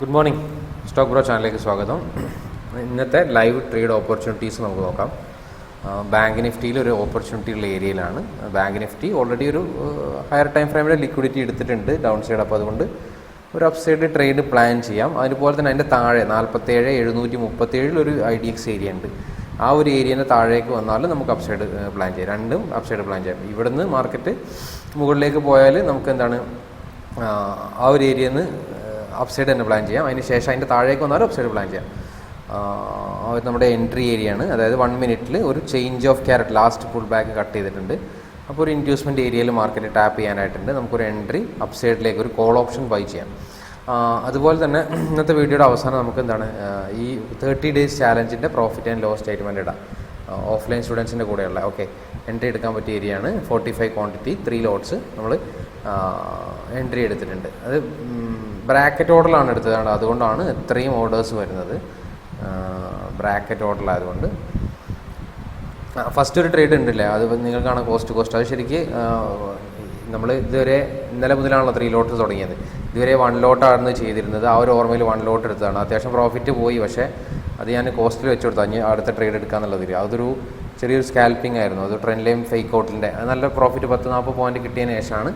Good morning stock bro ചാനലിലേക്ക് സ്വാഗതം. ഇന്നത്തെ ലൈവ് ട്രേഡ് ഓപ്പർച്യൂണിറ്റീസ് നമുക്ക് നോക്കാം. ബാങ്ക് നിഫ്റ്റിയിൽ ഒരു ഓപ്പർച്യൂണിറ്റി ഉള്ള ഏരിയയിലാണ്. ബാങ്ക് നിഫ്റ്റി ഓൾറെഡി ഒരു ഹയർ ടൈം ഫ്രെയിമിൽ ലിക്വിഡിറ്റി എടുത്തിട്ടുണ്ട് ഡൗൺ സൈഡ് അപ്പോൾ അതുകൊണ്ട് ഒരു അപ് സൈഡ് ട്രേഡ് പ്ലാൻ ചെയ്യാം. അതുപോലെ തന്നെ അതിന്റെ താഴെ നാൽപ്പത്തേഴ് എഴുന്നൂറ്റി മുപ്പത്തേഴിൽ ഒരു ഐ ഡി എക്സ് ഏരിയ ഉണ്ട്. ആ ഒരു ഏരിയേന്റെ താഴേക്ക് വന്നാൽ നമുക്ക് അപ്പ് സൈഡ് പ്ലാൻ ചെയ്യാം. രണ്ടും അപ്പ് സൈഡ് പ്ലാൻ ചെയ്യാം. ഇവിടുന്ന് മാർക്കറ്റ് മുകളിലേക്ക് പോയാൽ നമുക്ക് എന്താണ് ആ ഒരു ഏരിയയിൽ നിന്ന് അപ്പ് സൈഡ് തന്നെ പ്ലാൻ ചെയ്യാം. അതിന് ശേഷം അതിന്റെ താഴേക്ക് വന്നാലും അപ്സൈഡ് സൈഡ് പ്ലാൻ ചെയ്യാം അത് നമ്മുടെ എൻട്രി ഏരിയ ആണ്. അതായത് വൺ മിനിറ്റിൽ ഒരു ചേഞ്ച് ഓഫ് ക്യാരറ്റ് ലാസ്റ്റ് ഫുൾ ബാക്ക് കട്ട് ചെയ്തിട്ടുണ്ട്. അപ്പോൾ ഒരു ഇൻഡ്യൂസ്മെന്റ് ഏരിയയിൽ മാർക്കറ്റ് ടാപ്പ് ചെയ്യാനായിട്ടുണ്ട്. നമുക്കൊരു എൻട്രി അപ്പ് സൈഡിലേക്ക് ഒരു കോൾ ഓപ്ഷൻ ബൈ ചെയ്യാം. അതുപോലെ തന്നെ ഇന്നത്തെ വീഡിയോയുടെ അവസാനം നമുക്ക് എന്താണ് ഈ തേർട്ടി ഡേയ്സ് ചാലഞ്ചിന്റെ പ്രോഫിറ്റ് ആൻഡ് ലോസ് സ്റ്റേറ്റ്മെന്റ് ഇടാം. ഓഫ്ലൈൻ സ്റ്റുഡൻസിന്റെ കൂടെയുള്ള. ഓക്കെ എൻട്രി എടുക്കാൻ പറ്റിയ ഏരിയ ആണ്. Forty five quantity three lots നമ്മൾ എൻട്രി എടുത്തിട്ടുണ്ട്. അത് ബ്രാക്കറ്റ് ഓർഡറിലാണ് എടുത്തതാണ് അതുകൊണ്ടാണ് ഇത്രയും ഓർഡേഴ്സ് വരുന്നത്. ബ്രാക്കറ്റ് ഓർഡറിലായതുകൊണ്ട് ഫസ്റ്റ് ഒരു ട്രേഡ് ഉണ്ടല്ലേ? അത് നിങ്ങൾക്കാണ് കോസ്റ്റ് കോസ്റ്റ് അത് ശരിക്ക് നമ്മൾ ഇതുവരെ ഇന്നലെ മുതലാണല്ലോ ത്രീ ലോട്ട് തുടങ്ങിയത്. ഇതുവരെ വൺ ലോട്ടായിരുന്നു ചെയ്തിരുന്നത്. ആ ഒരു ഓർമ്മയിൽ വൺ ലോട്ട് എടുത്തതാണ്. അത്യാവശ്യം പ്രോഫിറ്റ് പോയി പക്ഷേ അത് ഞാൻ കോസ്റ്റിൽ വെച്ച് കൊടുത്തു. അടുത്ത ട്രേഡ് എടുക്കാന്നുള്ളതിൽ അതൊരു ചെറിയൊരു സ്കാൽപ്പിംഗ് ആയിരുന്നു. അത് ട്രെൻഡിലെയും ഫേക്ക് ഔട്ടിന്റെ നല്ല പ്രോഫിറ്റ് പത്ത് നാൽപ്പത് പോയിന്റ് കിട്ടിയതിന് ശേഷമാണ്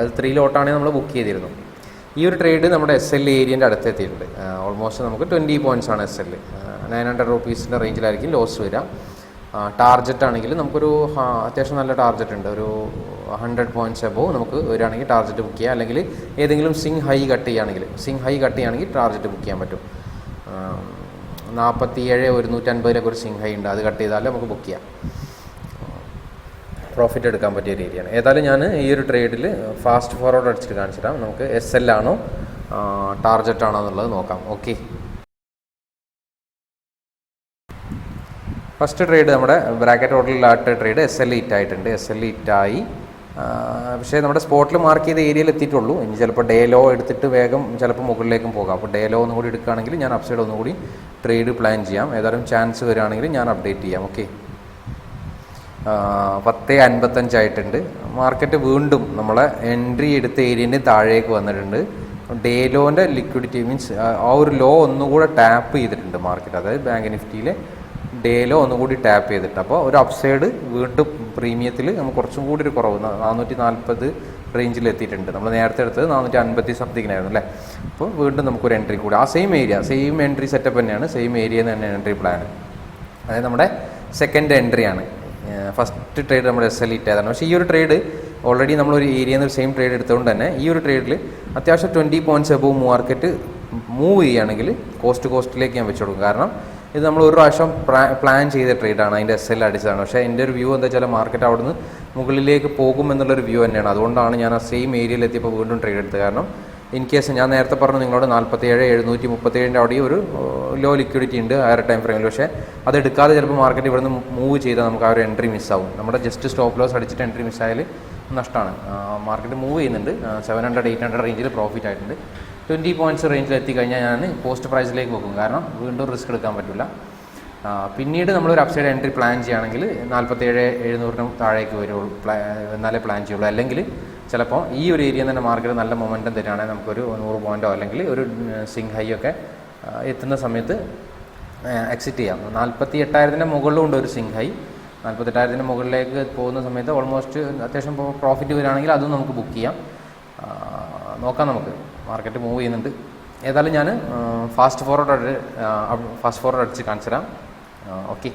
അത് ത്രീ ലോട്ടാണെങ്കിൽ നമ്മൾ ബുക്ക് ചെയ്തിരുന്നു. ഈ ഒരു ട്രേഡ് നമ്മുടെ എസ് എൽ ഏരിയന്റെ അടുത്ത് എത്തിയിട്ടുണ്ട് ഓൾമോസ്റ്റ് നമുക്ക് ട്വന്റി പോയിന്റ്സ് ആണ് എസ് എൽ നയൻ ഹൺഡ്രഡ് റുപ്പീസിന്റെ റേഞ്ചിലായിരിക്കും ലോസ് വരിക. ടാർജറ്റ് ആണെങ്കിൽ നമുക്കൊരു അത്യാവശ്യം നല്ല ടാർജറ്റ് ഉണ്ട്. ഒരു ഹൺഡ്രഡ് പോയിന്റ്സ് എബോ നമുക്ക് വരികയാണെങ്കിൽ ടാർജറ്റ് ബുക്ക് ചെയ്യാം. അല്ലെങ്കിൽ ഏതെങ്കിലും സിങ് ഹൈ കട്ട് ചെയ്യുകയാണെങ്കിൽ സിങ് ഹൈ കട്ട് ചെയ്യുകയാണെങ്കിൽ ടാർജറ്റ് ബുക്ക് ചെയ്യാൻ പറ്റും. നാൽപ്പത്തി ഏഴ് ഒരുന്നൂറ്റൻപതിലൊക്കെ ഒരു സിങ് ഹൈ ഉണ്ട്. അത് കട്ട് ചെയ്താൽ നമുക്ക് ബുക്ക് ചെയ്യാം. പ്രോഫിറ്റ് എടുക്കാൻ പറ്റിയ രീതിയാണ്. ഏതായാലും ഞാൻ ഈ ഒരു ട്രേഡിൽ ഫാസ്റ്റ് ഫോർവേഡ് അടിച്ചിട്ട് കാണിച്ചു തരാം നമുക്ക് എസ് എൽ ആണോ? ടാർജറ്റ് ആണോ എന്നുള്ളത് നോക്കാം. ഓക്കെ ഫസ്റ്റ് ട്രേഡ് നമ്മുടെ ബ്രാക്കറ്റ് ഓർഡറിലായിട്ട് ട്രേഡ് എസ് എൽ ഇറ്റ് ആയിട്ടുണ്ട്. എസ് എൽ ഇറ്റ് ആയി. പക്ഷേ നമ്മുടെ സ്പോട്ടിൽ മാർക്ക് ചെയ്ത ഏരിയയിൽ എത്തിയിട്ടുള്ളൂ. ഇനി ചിലപ്പോൾ ഡേ ലോ എടുത്തിട്ട് വേഗം ചിലപ്പോൾ മുകളിലേക്കും പോകാം. അപ്പോൾ ഡേ ലോ ഒന്നുകൂടി എടുക്കുകയാണെങ്കിൽ ഞാൻ അപ്സൈഡ് ഒന്നുകൂടി ട്രേഡ് പ്ലാൻ ചെയ്യാം. ഏതായാലും ചാൻസ് വരികയാണെങ്കിൽ ഞാൻ അപ്ഡേറ്റ് ചെയ്യാം. ഓക്കെ പത്ത് അൻപത്തഞ്ചായിട്ടുണ്ട്. മാർക്കറ്റ് വീണ്ടും നമ്മളെ എൻട്രി എടുത്ത ഏരിയന്റെ താഴേക്ക് വന്നിട്ടുണ്ട്. ഡേ ലോന്റെ ലിക്വിഡിറ്റി മീൻസ് ആ ഒരു ലോ ഒന്നുകൂടെ ടാപ്പ് ചെയ്തിട്ടുണ്ട് മാർക്കറ്റ് അതായത് ബാങ്ക് നിഫ്റ്റിയിലെ ഡേ ലോ ഒന്നുകൂടി ടാപ്പ് ചെയ്തിട്ട് അപ്പോൾ ഒരു അപ്സൈഡ് വീണ്ടും പ്രീമിയത്തിൽ നമുക്ക് കുറച്ചും കൂടി ഒരു കുറവ്. നാനൂറ്റി നാൽപ്പത് റേഞ്ചിൽ എത്തിയിട്ടുണ്ട്. നമ്മൾ നേരത്തെ എടുത്തത് നാനൂറ്റി അൻപത്തി സംതിങ്ങിനായിരുന്നു അല്ലേ? അപ്പോൾ വീണ്ടും നമുക്കൊരു എൻട്രി കൂടി. ആ same area same entry setup തന്നെയാണ്. സെയിം ഏരിയ തന്നെയാണ് എൻട്രി പ്ലാൻ അതായത് നമ്മുടെ സെക്കൻഡ് എൻട്രിയാണ് ഫസ്റ്റ് ട്രേഡ് നമ്മുടെ എസ് എൽ ഇറ്റായതാണ് പക്ഷേ ഈ ഒരു ട്രേഡ് ഓൾറെഡി നമ്മളൊരു ഏരിയയിൽ നിന്ന് സെയിം ട്രേഡ് എടുത്തുകൊണ്ട് തന്നെ ഈ ഒരു ട്രേഡിൽ അത്യാവശ്യം twenty points above market move ചെയ്യുകയാണെങ്കിൽ കോസ്റ്റ് കോസ്റ്റിലേക്ക് ഞാൻ വെച്ചു കൊടുക്കും. കാരണം ഇത് നമ്മൾ ഒരു പ്രാവശ്യം പ്ലാൻ ചെയ്ത ട്രേഡാണ് അതിന്റെ എസ് എൽ അടിച്ചതാണ്. പക്ഷേ എന്റെ ഒരു വ്യൂ എന്താ വെച്ചാൽ മാർക്കറ്റ് അവിടുന്ന് മുകളിലേക്ക് പോകും എന്നുള്ളൊരു വ്യൂ തന്നെയാണ്. അതുകൊണ്ടാണ് ഞാൻ ആ സെയിം ഏരിയയിൽ എത്തിയപ്പോൾ വീണ്ടും ട്രേഡ് എടുത്തത്. കാരണം ഇൻ കേസ് ഞാൻ നേരത്തെ പറഞ്ഞു നിങ്ങളോട് നാൽപ്പത്തേഴ് എഴുന്നൂറ്റി മുപ്പത്തേഴിന്റെ അവിടെ ഒരു ലോ ലിക്വിഡിറ്റി ഉണ്ട് ആ ഒരു ടൈം ഫ്രെയിമിൽ പക്ഷേ അത് എടുക്കാതെ ചിലപ്പോൾ മാർക്കറ്റ് ഇവിടുന്ന് മൂവ് ചെയ്താൽ നമുക്ക് ആ ഒരു എൻട്രി മിസ്സാവും നമ്മുടെ ജസ്റ്റ് സ്റ്റോപ്പ് ലോസ് അടിച്ചിട്ട് എൻട്രി മിസ്സായാൽ നഷ്ടമാണ് മാർക്കറ്റ് മൂവ് ചെയ്യുന്നുണ്ട്. സെവൻ ഹൺഡ്രഡ് എയ്റ്റ് ഹൺഡ്രഡ് റേഞ്ചിൽ പ്രോഫിറ്റ് ആയിട്ടുണ്ട്. ട്വന്റി പോയിന്റ്സ് റേഞ്ചിൽ എത്തിക്കഴിഞ്ഞാൽ ഞാൻ പോസ്റ്റ് പ്രൈസിലേക്ക് പോകും കാരണം വീണ്ടും റിസ്ക് എടുക്കാൻ പറ്റില്ല പിന്നീട് നമ്മളൊരു അപ്സൈഡ് എൻട്രി പ്ലാൻ ചെയ്യുകയാണെങ്കിൽ നാൽപ്പത്തേഴ് എഴുന്നൂറിനും താഴേക്ക് വരുള്ളൂ. എന്നാലേ പ്ലാൻ ചെയ്യുള്ളൂ. അല്ലെങ്കിൽ ചിലപ്പോൾ ഈ ഒരു ഏരിയ തന്നെ മാർക്കറ്റ് നല്ല മൊമെന്റം തരികയാണെങ്കിൽ നമുക്കൊരു നൂറ് പോയിന്റോ അല്ലെങ്കിൽ ഒരു സിങ് ഹൈ ഒക്കെ എത്തുന്ന സമയത്ത് എക്സിറ്റ് ചെയ്യാം. നാൽപ്പത്തി എട്ടായിരത്തിന്റെ മുകളിലും ഉണ്ട് ഒരു സിങ് ഹൈ നാൽപ്പത്തെട്ടായിരത്തിന്റെ മുകളിലേക്ക് പോകുന്ന സമയത്ത് ഓൾമോസ്റ്റ് അത്യാവശ്യം പ്രോഫിറ്റ് വരികയാണെങ്കിൽ അതും നമുക്ക് ബുക്ക് ചെയ്യാം. നോക്കാം നമുക്ക്. മാർക്കറ്റ് മൂവ് ചെയ്യുന്നുണ്ട്. ഏതായാലും ഞാൻ ഫാസ്റ്റ് ഫോർവേഡ് ഫാസ്റ്റ് ഫോർവേഡ് അടിച്ച് കാണിച്ചു തരാം ഓക്കെ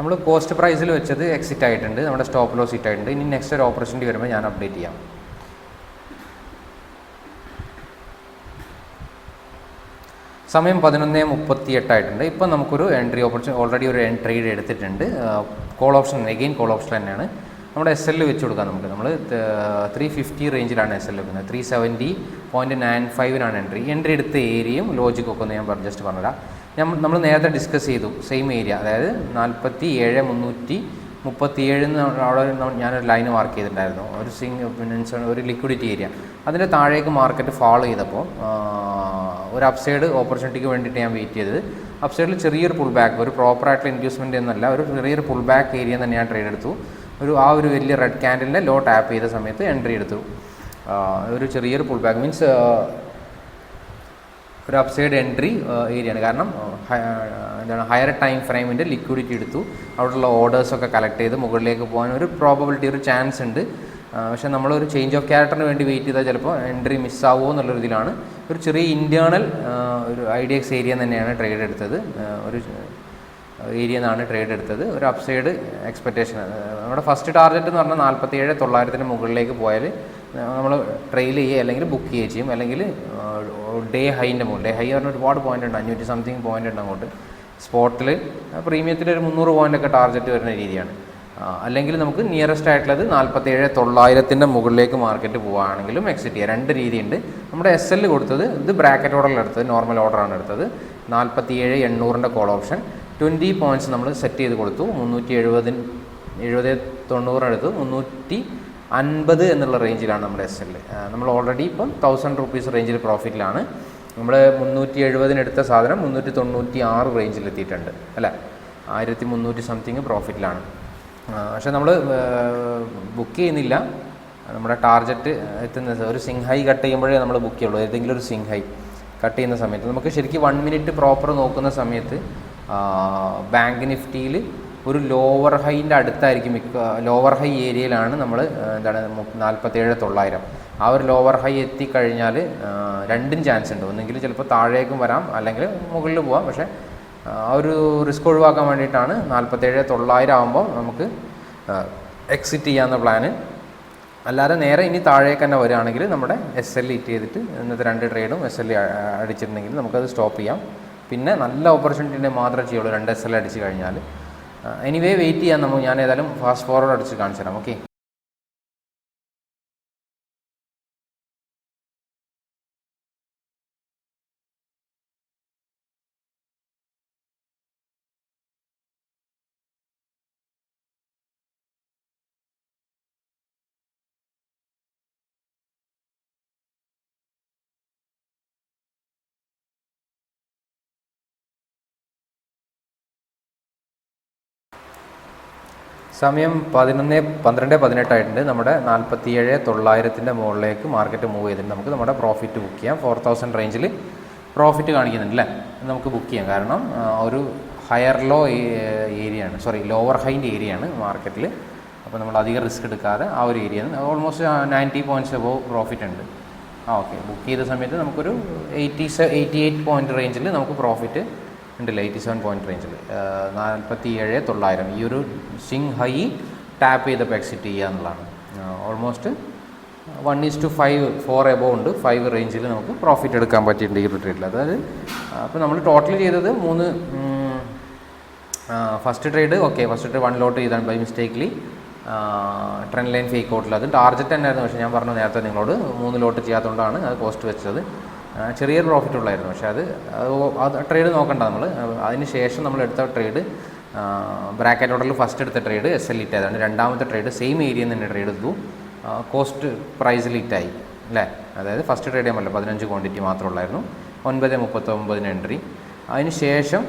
നമ്മൾ കോസ്റ്റ് പ്രൈസിൽ വെച്ചത് എക്സിറ്റ് ആയിട്ടുണ്ട്. നമ്മുടെ സ്റ്റോപ്പ് ലോസ് ഹിറ്റ് ആയിട്ടുണ്ട്. ഇനി നെക്സ്റ്റ് ഒരു ഓപ്പർച്യൂണിറ്റി വരുമ്പോൾ ഞാൻ അപ്ഡേറ്റ് ചെയ്യാം. സമയം പതിനൊന്ന് മുപ്പത്തി എട്ടായിട്ടുണ്ട് ഇപ്പം നമുക്കൊരു എൻട്രി ഓപ്പർച്യൂ ഓൾറെഡി ഒരു എൻട്രി എടുത്തിട്ടുണ്ട്. Call option again call option തന്നെയാണ്. നമ്മുടെ എസ് എൽ വെച്ച് കൊടുക്കാം നമുക്ക്. നമ്മൾ ത്രീ ഫിഫ്റ്റി റേഞ്ചിലാണ് എസ് എൽ വെക്കുന്നത്. ത്രീ സെവന്റി പോയിന്റ് നയൻ ഫൈവിനാണ് എൻട്രി എൻട്രി എടുത്ത ഏരിയയും ലോജിക്കൊക്കെ ഒന്ന് ഞാൻ ജസ്റ്റ് പറഞ്ഞുതരാം. നമ്മൾ നേരത്തെ ഡിസ്കസ് ചെയ്തു സെയിം ഏരിയ അതായത് നാൽപ്പത്തി ഏഴ് മുന്നൂറ്റി മുപ്പത്തിയേഴ് അവിടെ ഞാനൊരു ലൈൻ മാർക്ക് ചെയ്തിട്ടുണ്ടായിരുന്നു. ഒരു സിങ് പിന്നെ ഒരു ലിക്വിഡിറ്റി ഏരിയ അതിന്റെ താഴേക്ക് മാർക്കറ്റ് ഫോളോ ചെയ്തപ്പോൾ ഒരു അപ്സൈഡ് ഓപ്പർച്യൂണിറ്റിക്ക് വേണ്ടിയിട്ട് ഞാൻ വെയിറ്റ് ചെയ്തത്. അപ്സൈഡിൽ ചെറിയൊരു പുൾ ബാക്ക് ഒരു പ്രോപ്പറായിട്ടുള്ള ഇൻഡ്യൂസ്മെന്റ് എന്നല്ല ഒരു ചെറിയൊരു പുൾ ബാക്ക് ഏരിയ തന്നെ ഞാൻ ട്രേഡ് എടുത്തു. ഒരു ആ ഒരു വലിയ റെഡ് ക്യാൻഡലിന്റെ ലോ ടാപ്പ് ചെയ്ത സമയത്ത് എൻട്രി എടുത്തു. ഒരു ചെറിയൊരു പുൾ ബാക്ക് മീൻസ് ഒരു അപ്സൈഡ് എൻട്രി ഏരിയയാണ് കാരണം എന്താണ് ഹയർ ടൈം ഫ്രെയിമിന്റെ ലിക്വിഡിറ്റി എടുത്തു. അവിടെയുള്ള ഓർഡേഴ്സൊക്കെ കളക്ട് ചെയ്ത് മുകളിലേക്ക് പോകാൻ ഒരു പ്രോബബിലിറ്റി ഒരു ചാൻസ് ഉണ്ട്. പക്ഷെ നമ്മളൊരു ചേഞ്ച് ഓഫ് ക്യാരക്ടറിന് വേണ്ടി വെയിറ്റ് ചെയ്താൽ ചിലപ്പോൾ എൻട്രി മിസ്സാവുമോ എന്നുള്ളൊരു ഇതിലാണ് ഒരു ചെറിയ ഇന്റേർണൽ ഒരു ഐ എക്സ് ഏരിയ തന്നെയാണ് ട്രേഡ് എടുത്തത്. ഒരു ഏരിയ നിന്നാണ് ട്രേഡ് എടുത്തത്. ഒരു അപ്സൈഡ് എക്സ്പെക്റ്റേഷൻ നമ്മുടെ ഫസ്റ്റ് ടാർഗറ്റ് എന്ന് പറഞ്ഞാൽ നാൽപ്പത്തി ഏഴ് തൊള്ളായിരത്തിന് മുകളിലേക്ക് പോയാൽ നമ്മൾ ട്രെയിൽ ചെയ്യുക അല്ലെങ്കിൽ ബുക്ക് ചെയ്യുക ചെയ്യും. അല്ലെങ്കിൽ ഡേ ഹൈന്റെ മുകളിൽ ഡേ ഹൈ എന്ന് പറഞ്ഞാൽ ഒരുപാട് പോയിന്റ് ഉണ്ട് അഞ്ഞൂറ്റി സംതിങ് പോയിന്റ് ഉണ്ട് അങ്ങോട്ട്. സ്പോട്ടിൽ പ്രീമിയത്തിൽ ഒരു മുന്നൂറ് പോയിന്റ് ഒക്കെ ടാർഗറ്റ് വരുന്ന രീതിയാണ്. അല്ലെങ്കിൽ നമുക്ക് നിയറസ്റ്റ് ആയിട്ടുള്ളത് നാൽപ്പത്തേഴ് തൊള്ളായിരത്തിന്റെ മുകളിലേക്ക് മാർക്കറ്റ് പോവുകയാണെങ്കിലും എക്സിറ്റ് ചെയ്യുക രണ്ട് രീതിയുണ്ട്. നമ്മുടെ എസ് എൽ കൊടുത്തത് ഇത് ബ്രാക്കറ്റ് ഓർഡറിൽ എടുത്തത് നോർമൽ ഓർഡറാണ് എടുത്തത്. നാൽപ്പത്തി ഏഴ് എണ്ണൂറിന്റെ കോൾ ഓപ്ഷൻ ട്വന്റി പോയിന്റ്സ് നമ്മൾ സെറ്റ് ചെയ്ത് കൊടുത്തു. മുന്നൂറ്റി എഴുപതിന് എഴുപത് തൊണ്ണൂറിനെടുത്ത് മുന്നൂറ്റി അൻപത് എന്നുള്ള റേഞ്ചിലാണ് നമ്മുടെ എസ് എൽ നമ്മൾ ഓൾറെഡി ഇപ്പം തൗസൻഡ് റുപ്പീസ് റേഞ്ചിൽ പ്രോഫിറ്റിലാണ് നമ്മൾ മുന്നൂറ്റി എഴുപതിന് എടുത്ത സാധനം മുന്നൂറ്റി തൊണ്ണൂറ്റി ആറ് റേഞ്ചിൽ എത്തിയിട്ടുണ്ട് അല്ലേ? ആയിരത്തി മുന്നൂറ്റി സംതിങ് പ്രോഫിറ്റിലാണ് പക്ഷേ നമ്മൾ ബുക്ക് ചെയ്യുന്നില്ല. നമ്മുടെ ടാർജറ്റ് എത്തുന്ന ഒരു സിംഹൈ കട്ട് ചെയ്യുമ്പോഴേ നമ്മൾ ബുക്ക് ചെയ്യുള്ളൂ. ഏതെങ്കിലും ഒരു സിംഹൈ കട്ട് ചെയ്യുന്ന സമയത്ത്. നമുക്ക് ശരിക്കും വൺ മിനിറ്റ് പ്രോപ്പർ നോക്കുന്ന സമയത്ത് ബാങ്ക് നിഫ്റ്റിയിൽ ഒരു ലോവർ ഹൈന്റെ അടുത്തായിരിക്കും മിക്ക ലോവർ ഹൈ ഏരിയയിലാണ് നമ്മൾ എന്താണ് നാൽപ്പത്തേഴ് തൊള്ളായിരം. ആ ഒരു ലോവർ ഹൈ എത്തിക്കഴിഞ്ഞാൽ രണ്ടും ചാൻസ് ഉണ്ട്. ഒന്നെങ്കിൽ ചിലപ്പോൾ താഴേക്കും വരാം അല്ലെങ്കിൽ മുകളിൽ പോവാം. പക്ഷേ ആ ഒരു റിസ്ക് ഒഴിവാക്കാൻ വേണ്ടിയിട്ടാണ് നാൽപ്പത്തേഴ് തൊള്ളായിരം ആകുമ്പോൾ നമുക്ക് എക്സിറ്റ് ചെയ്യാവുന്ന പ്ലാന് അല്ലാതെ നേരെ ഇനി താഴേക്ക് തന്നെ വരികയാണെങ്കിൽ നമ്മുടെ എസ് എൽ ഇറ്റ് ചെയ്തിട്ട് ഇന്നത്തെ രണ്ട് ട്രേഡും എസ് എൽ അടിച്ചിട്ടുണ്ടെങ്കിൽ നമുക്കത് സ്റ്റോപ്പ് ചെയ്യാം. പിന്നെ നല്ല ഓപ്പർച്യൂണിറ്റിന്റെ മാത്രമേ ചെയ്യുള്ളൂ. രണ്ട് എസ് എൽ അടിച്ച് കഴിഞ്ഞാൽ എനിവേ വെയിറ്റ് ചെയ്യാൻ നമുക്ക്. ഞാൻ ഏതായാലും ഫാസ്റ്റ് ഫോർവേഡ് അടിച്ച് കാണിച്ചു തരാം. ഓക്കെ സമയം പതിനൊന്ന് പന്ത്രണ്ട് പതിനെട്ടായിട്ടുണ്ട്. നമ്മുടെ നാൽപ്പത്തിയേഴ് തൊള്ളായിരത്തിന്റെ മുകളിലേക്ക് മാർക്കറ്റ് മൂവ് ചെയ്തിട്ടുണ്ട്. നമുക്ക് നമ്മുടെ പ്രോഫിറ്റ് ബുക്ക് ചെയ്യാം. ഫോർ തൗസൻഡ് റേഞ്ചിൽ പ്രോഫിറ്റ് കാണിക്കുന്നുണ്ട് അല്ലേ? നമുക്ക് ബുക്ക് ചെയ്യാം. കാരണം ഒരു ഹയർ ലോ ഏരിയ ആണ് സോറി ലോവർ ഹൈന്റ് ഏരിയ ആണ് മാർക്കറ്റിൽ അപ്പോൾ നമ്മൾ അധികം റിസ്ക് എടുക്കാതെ ആ ഒരു area almost ninety points above profit ഉണ്ട്. ആ ഓക്കെ ബുക്ക് ചെയ്ത സമയത്ത് നമുക്കൊരു എയ്റ്റി എയ്റ്റി എയ്റ്റ് പോയിന്റ് റേഞ്ചിൽ നമുക്ക് പ്രോഫിറ്റ് ഉണ്ടല്ലോ എയ്റ്റി സെവൻ പോയിന്റ് റേഞ്ചിൽ നാൽപ്പത്തി ഏഴ് തൊള്ളായിരം. ഈ ഒരു സിങ് ഹൈ ടാപ്പ് ചെയ്തപ്പോൾ എക്സിറ്റ് ചെയ്യുക എന്നുള്ളതാണ് almost one is to five four above ഉണ്ട്. ഫൈവ് റേഞ്ചിൽ നമുക്ക് പ്രോഫിറ്റ് എടുക്കാൻ പറ്റിയിട്ടുണ്ട് ഈ ഒരു ട്രേഡിൽ അതായത് അപ്പോൾ നമ്മൾ ടോട്ടൽ ചെയ്തത് മൂന്ന് first trade okay first trade one lot ചെയ്താണ് by mistakely trend line fake ഔട്ടിൽ അത് ടാർജറ്റ് തന്നെയായിരുന്നു. പക്ഷേ ഞാൻ പറഞ്ഞു നേരത്തെ നിങ്ങളോട് മൂന്ന് ലോട്ട് ചെയ്യാത്തതുകൊണ്ടാണ് അത് കോസ്റ്റ് വെച്ചത്. ചെറിയൊരു പ്രോഫിറ്റ് ഉള്ളായിരുന്നു. പക്ഷേ അത് അത് ട്രേഡ് നോക്കണ്ട നമ്മൾ അതിന് ശേഷം നമ്മൾ എടുത്ത ട്രേഡ് ബ്രാക്കറ്റ് ഓർഡറിൽ ഫസ്റ്റ് എടുത്ത ട്രേഡ് എസ് എൽ ഇറ്റ് ആയതാണ്. രണ്ടാമത്തെ ട്രേഡ് സെയിം ഏരിയയിൽ നിന്ന് തന്നെ ട്രേഡ് എടുത്തു കോസ്റ്റ് പ്രൈസിൽ ഇറ്റായി അല്ലേ? അതായത് ഫസ്റ്റ് ട്രേഡ് ചെയ്യാൻ പതിനഞ്ച് ക്വാണ്ടിറ്റി മാത്രമേ ഉള്ളായിരുന്നു. ഒൻപത് മുപ്പത്തൊമ്പതിന് എൻട്രി അതിന് ശേഷം